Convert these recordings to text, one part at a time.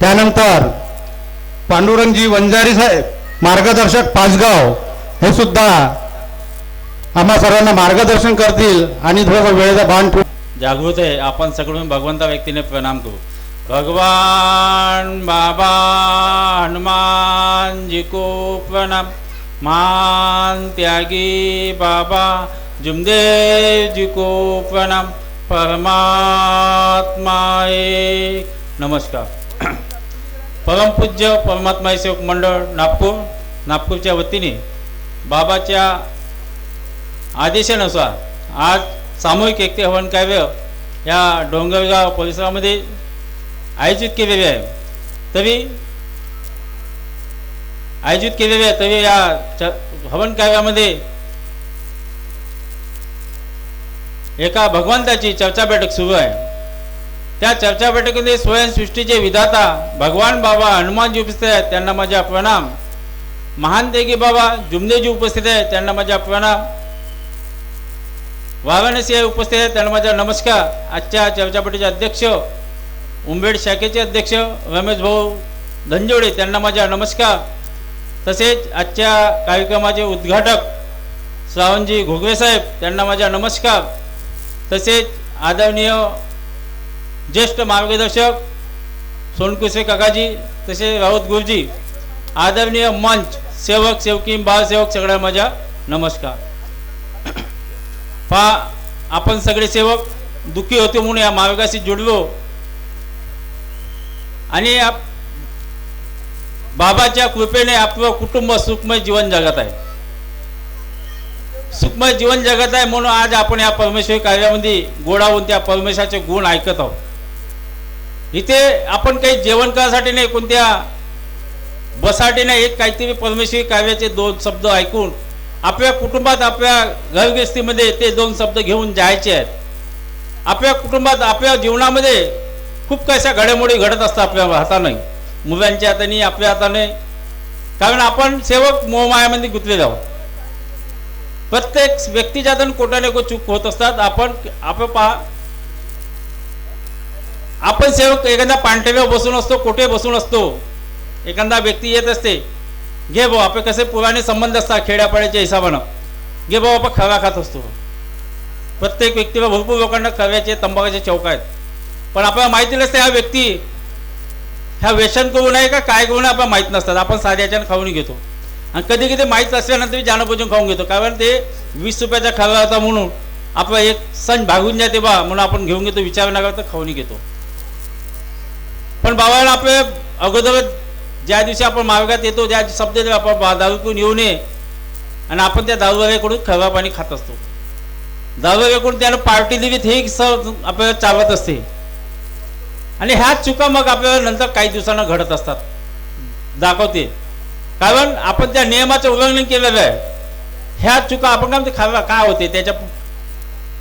त्यानंतर पांडुरंगजी वंजारी साहेब मार्गदर्शक पाचगाव हे सुद्धा आम्हा सर्वांना मार्गदर्शन करतील आणि थोडासा वेळेचा भान ठेवून जागृत आहे. आपण सगळून भगवंता व्यक्तीने प्रणाम करू. भगवान बाबा हनुमान जी को प्रणाम. मान त्यागी बाबा जुमदेव जी को प्रणाम. परमात्मा नमस्कार. परमपूज्य परमात्मा सेवक मंडळ नागपूर नागपूरच्या वतीने बाबाच्या आदेशानुसार आज सामूहिक एकते हवन काव्य या डोंगरगाव परिसरामध्ये आयोजित केलेले आहे. तरी आयोजित केलेले आहे तरी या च हवन काव्यामध्ये एका भगवंताची चर्चा बैठक सुरू आहे. त्या चर्चा बैठकीमध्ये स्वयंसृष्टीचे विधाता भगवान बाबा हनुमानजी उपस्थित आहेत त्यांना माझा प्रणाम महान देगी बाबा जुमदेजी उपस्थित आहेत त्यांना माझा प्रणाम वाघाणसी उपस्थित आहेत त्यांना माझा नमस्कार. आजच्या चर्चापटीचे अध्यक्ष उंबेड शाखेचे अध्यक्ष रमेश भाऊ धंजोडे त्यांना माझा नमस्कार. तसेच आजच्या कार्यक्रमाचे उद्घाटक श्रावणजी घोगरे साहेब त्यांना माझा नमस्कार. तसेच आदरणीय ज्येष्ठ मार्गदर्शक सोनकुसे काकाजी तसेच राऊत गुरुजी आदरणीय मंच सेवक सेवकी बाळसेवक सगळ्या माझ्या नमस्कार. पहा आपण सगळे सेवक दुःखी होतो म्हणून या मार्गाशी जुडलो. आणि बाबाच्या कृपेने आपलं कुटुंब सुखमय जीवन जगत आहे. सुखमय जीवन जगत आहे म्हणून आज आपण या परमेश्वरी कार्यामध्ये गोडावून त्या परमेश्वराचे गुण ऐकत आहोत. इथे आपण काही जेवण करायसाठी नाही कोणत्या बसाठी नाही एक काहीतरी परमेश्वरी काव्याचे दोन शब्द ऐकून आपल्या कुटुंबात आपल्या घरगृहस्थीमध्ये ते दोन शब्द घेऊन जायचे आहेत. आपल्या कुटुंबात आपल्या जीवनामध्ये खूप कशा घडामोडी घडत असतात आपल्या हाताने. मुलांच्या हाताने आपल्या हाताने. कारण आपण सेवक मोहमायामध्ये गुंतलेलो आहोत. प्रत्येक व्यक्तीच्या हाताने कोटाने को चूक होत असतात. आपण आपण पहा आपण सेवक एखाद्या पांढऱ्यावर बसून असतो कुठे बसून असतो एखादा व्यक्ती येत असते घे भाऊ आपले कसे पुराणे संबंध असतात खेड्यापाड्याच्या हिशोबानं. घे भाऊ आपण खरा खात असतो. प्रत्येक व्यक्तीला भरपूर लोकांना खव्याचे तंबाखाचे चौक आहेत. पण आपल्याला माहिती नसते हा व्यक्ती ह्या व्यसन करू नये का काय करू नये आपल्याला माहीत नसतात. आपण साध्याच्यानं खाऊन घेतो. आणि कधी कधी माहीत असल्यानंतर जाणबुजून खाऊन घेतो. कारण ते वीस रुपयाचा खरा होता म्हणून आपला एक सण भागून जाते बा म्हणून आपण घेऊन घेतो विचार न करता खाऊन घेतो. पण बाबाला आपले अगोदर ज्या दिवशी आपण मार्गात येतो त्या शब्द आपण बा- दारू पिऊन येऊ नये. आणि आपण त्या दारूवाल्याकडून खराब पाणी खात असतो. दारूवाल्याकडून त्यानं पार्टी दिली हे सर आपल्याला चालत असते. आणि ह्याच चुका मग आपल्याला नंतर काही दिवसांना घडत असतात. दाखवते. कारण आपण त्या नियमाचं उल्लंघन केलेलं आहे. ह्या चुका आपण काय म्हणते खरा काय होते? त्याच्या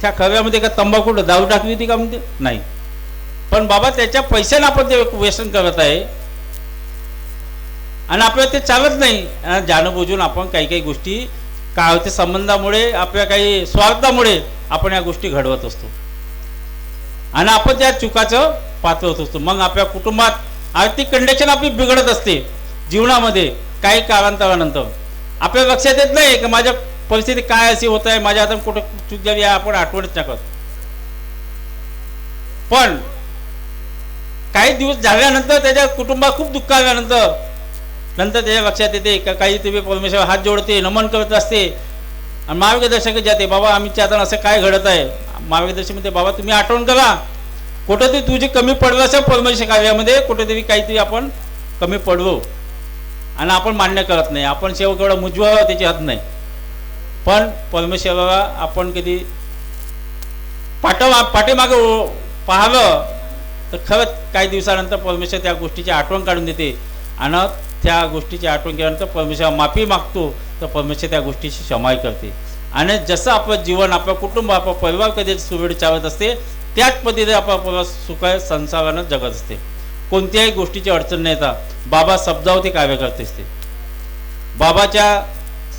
त्या खव्यामध्ये का तंबाखू दारू टाकली होती का म्हणते? नाही. पण बाबा त्याच्या पैशाने आपण ते व्यसन करत आहे. आणि आपल्याला ते चालत नाही. आणि जाणबुजून आपण काही काही गोष्टी काय होते संबंधामुळे आपल्या काही स्वार्थामुळे आपण या गोष्टी घडवत असतो. आणि आपण त्या चुकाचं पात्र होत असतो. मग आपल्या कुटुंबात आर्थिक कंडिशन आपली बिघडत असते. जीवनामध्ये काही कालांतरानंतर. आपल्या लक्षात येत नाही की माझ्या परिस्थिती काय अशी होत आहे. माझ्या हातात कुठं चूक झाली आपण आठवणच टाकत पण काही दिवस झाल्यानंतर त्याच्या कुटुंबात खूप दुःख आल्यानंतर नंतर त्याच्या लक्षात येते का काही तुम्ही परमेश्वर हात जोडते नमन करत असते. आणि मार्गदर्शक जाते बाबा आमच्या आता असं काय घडत आहे? मार्गदर्शक म्हणते बाबा तुम्ही आठवण करा. कुठेतरी तुझी कमी पडलं असेल परमेश्वर कार्यामध्ये कुठेतरी काहीतरी आपण कमी पडलो. आणि आपण मान्य करत नाही. आपण सेवक एवढा मुजवा त्याची हात नाही. पण परमेश्वराला आपण कधी पाठवा पाठीमागं ओ- पाहावं तर खरंच काही दिवसानंतर परमेश्वर त्या गोष्टीची आठवण काढून देते. आणि त्या गोष्टीची आठवण केल्यानंतर परमेश्वर माफी मागतो तर परमेश्वर त्या गोष्टीची क्षमाई करते. आणि जसं आपलं जीवन आपलं कुटुंब आपला परिवार कधी सुरळीत चालत असते त्याच पद्धतीने आपला परिवार सुख संसारानं जगत असते. कोणत्याही गोष्टीची अडचण नाही येतात बाबा शब्दावरती कार्य करत असते. बाबाच्या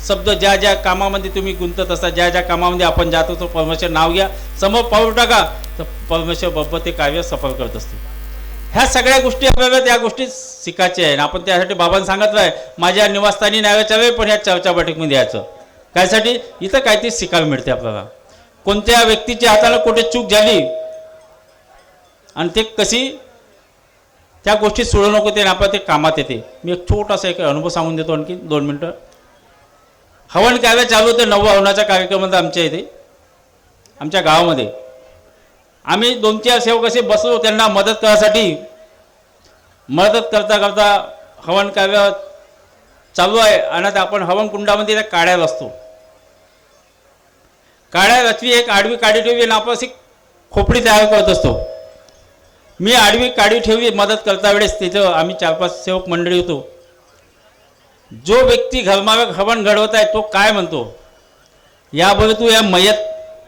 शब्द ज्या ज्या कामामध्ये तुम्ही गुंतत असता ज्या ज्या कामामध्ये आपण जातो तो परमेश्वर नाव घ्या. समोर पाऊल टाका. तर परमेश्वर बरोबर ते कार्य सफल करत असते ह्या सगळ्या गोष्टी आपल्याला त्या गोष्टी शिकायच्या आहे आपण त्यासाठी बाबांनी सांगितलं आहे माझ्या निवासस्थानी न्यायाच्या वेळ पण ह्या चर्चा बैठकमध्ये यायचं. त्यासाठी इथं काहीतरी शिकायला मिळते आपल्याला. कोणत्या व्यक्तीच्या हाताला कुठे चूक झाली आणि ते कशी त्या गोष्टी सोडू नको ते आणि आपल्या ते कामात येते. मी एक छोटासा एक अनुभव सांगून देतो आणखी दोन मिनटं. हवन कार्य चालू होते नव हवनाच्या कार्यक्रमात आमच्या इथे आमच्या गावामध्ये. आम्ही दोन चार सेवक असे बसलो त्यांना मदत करायसाठी मदत करता करता हवन कार्य चालू आहे आणि आता आपण हवन कुंडामध्ये त्या काड्या असतो. काड्या रचवी एक आडवी काडी ठेवली आणि आपण अशी खोपडी तयार करत असतो. मी आडवी काडी ठेवली मदत करता वेळेस तिथं आम्ही चार पाच सेवक मंडळी होतो. जो व्यक्ती घरमाग हवन घडवत आहे तो काय म्हणतो? याबरोबर तू या मयत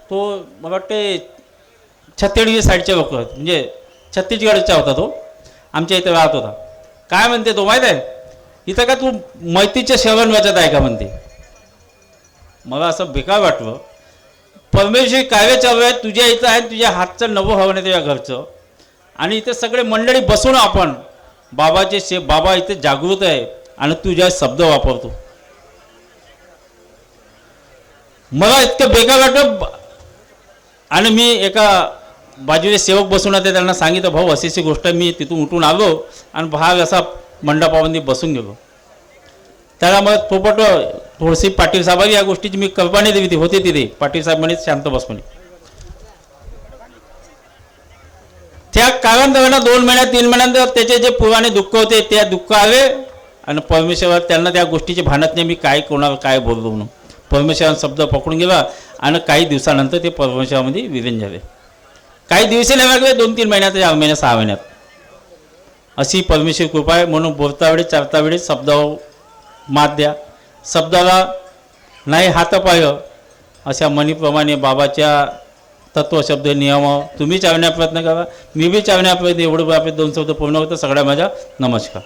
तो मला वाटते छत्तीसगड साईडचे लोक आहेत. म्हणजे छत्तीसगडचा होता तो. आमच्या इथे राहत होता. काय म्हणते तो माहीत आहे? इथं का तू मैतीचे सेवन वाचत आहे का म्हणते? मला असं बेकार वाटलं. परमेश्वरी कार्य चालू आहे तुझ्या इथं आहे तुझ्या हातचं नवं हवं आहे तुझ्या घरचं. आणि इथे सगळे मंडळी बसून आपण बाबाचे शे बाबा इथे जागृत आहे आणि तुझ्या शब्द वापरतो. मला इतकं बेकार वाटलं. आणि मी एका बाजूने सेवक बसून होते त्यांना सांगितलं भाऊ अशी अशी गोष्ट मी तिथून उठून आलो आणि भाग असा मंडपामध्ये बसून गेलो. त्याला मग पोपट थोडीशी पाटील साहेब या गोष्टीची मी कल्पना दिली होती तिथे. पाटील साहेब म्हणे शांत बस म्हणे. त्या कालांतरानं दोन महिन्यात तीन महिन्यानंतर त्याचे जे पुराणे दुःख होते त्या दुःख आले आणि परमेश्वर त्यांना त्या गोष्टीचे भानत नाही मी काय कोणाला काय बोललो म्हणून. परमेश्वरान शब्द पकडून गेला आणि काही दिवसानंतर ते परमेश्वरामध्ये विलीन झाले. काही दिवशी नाही लागले दोन तीन महिन्यात चार महिन्यात सहा महिन्यात. अशी परमेश्वर कृपा आहे. म्हणून बोलता वेळी चालता वेळी शब्दावर मात द्या. शब्दाला नाही हात पाय अशा मनीप्रमाणे बाबाच्या तत्वशब्द नियम तुम्ही चावण्या प्रयत्न करा. मी बी चावण्या प्रयत्न एवढं आपले दोन शब्द पूर्ण होतं सगळ्या माझ्या नमस्कार.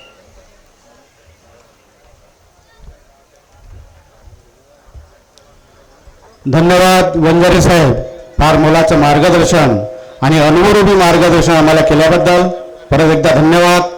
धन्यवाद वंजारे साहेब. फार मोलाचं मार्गदर्शन. आणि अनुरूपी मार्गदर्शन आम्हाला केल्याबद्दल परत एकदा धन्यवाद.